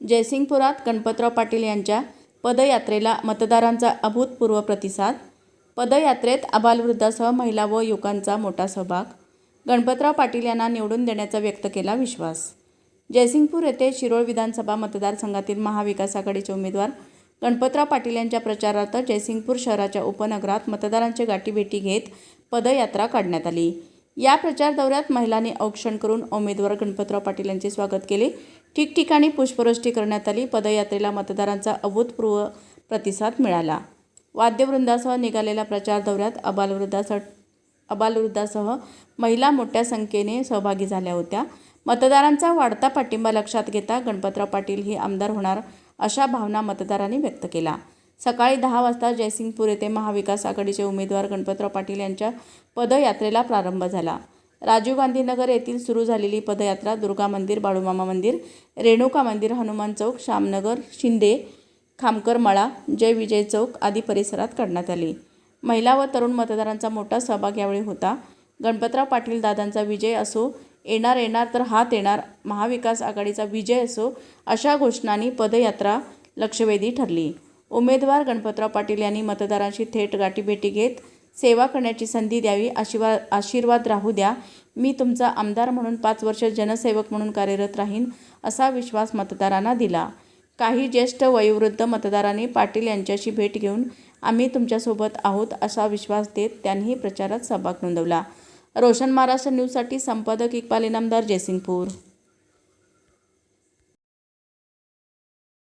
जयसिंगपुरात गणपतराव पाटील यांच्या पदयात्रेला मतदारांचा अभूतपूर्व प्रतिसाद. पदयात्रेत आबालवृद्धासह महिला व युवकांचा मोठा सहभाग. गणपतराव पाटील यांना निवडून देण्याचा व्यक्त केला विश्वास. जयसिंगपूर येथे शिरोळ विधानसभा मतदारसंघातील महाविकास आघाडीचे उमेदवार गणपतराव पाटील यांच्या प्रचारार्थ जयसिंगपूर शहराच्या उपनगरात मतदारांची गाठीभेटी घेत पदयात्रा काढण्यात आली. या प्रचार दौऱ्यात महिलांनी औक्षण करून उमेदवार गणपतराव पाटील यांचे स्वागत केले. ठिकठिकाणी पुष्पवृष्टी करण्यात आली. पदयात्रेला मतदारांचा अभूतपूर्व प्रतिसाद मिळाला. वाद्यवृंदासह निघालेल्या प्रचार दौऱ्यात अबालवृद्धासह अबालवृद्धासह महिला मोठ्या संख्येने सहभागी झाल्या होत्या. मतदारांचा वाढता पाठिंबा लक्षात घेता गणपतराव पाटील हे आमदार होणार अशा भावना मतदारांनी व्यक्त केला सकाळी दहा वाजता जयसिंगपूर येथे महाविकास आघाडीचे उमेदवार गणपतराव पाटील यांच्या पदयात्रेला प्रारंभ झाला. राजीव गांधी नगर येथील सुरू झालेली पदयात्रा दुर्गा मंदिर बाळूमामा मंदिर रेणुका मंदिर हनुमान चौक श्यामनगर शिंदे खामकर मळा जय विजय चौक आदी परिसरात काढण्यात आली. महिला व तरुण मतदारांचा मोठा सहभाग यावेळी होता. गणपतराव पाटील दादांचा विजय असो येणार येणार तर हात येणार महाविकास आघाडीचा विजय असो अशा घोषणांनी पदयात्रा लक्षवेधी ठरली. उमेदवार गणपतराव पाटील यांनी मतदारांशी थेट गाठीभेटी घेत सेवा करण्याची संधी द्यावी आशीर्वाद आशीर्वाद राहू द्या. मी तुमचा आमदार म्हणून पाच वर्ष जनसेवक म्हणून कार्यरत राहीन असा विश्वास मतदारांना दिला. काही ज्येष्ठ वयोवृद्ध मतदारांनी पाटील यांच्याशी भेट घेऊन आम्ही तुमच्यासोबत आहोत असा विश्वास देत त्यांनीही प्रचारात सहभाग नोंदवला. रोशन महाराष्ट्र न्यूजसाठी संपादक इक्बाल इनामदार जयसिंगपूर.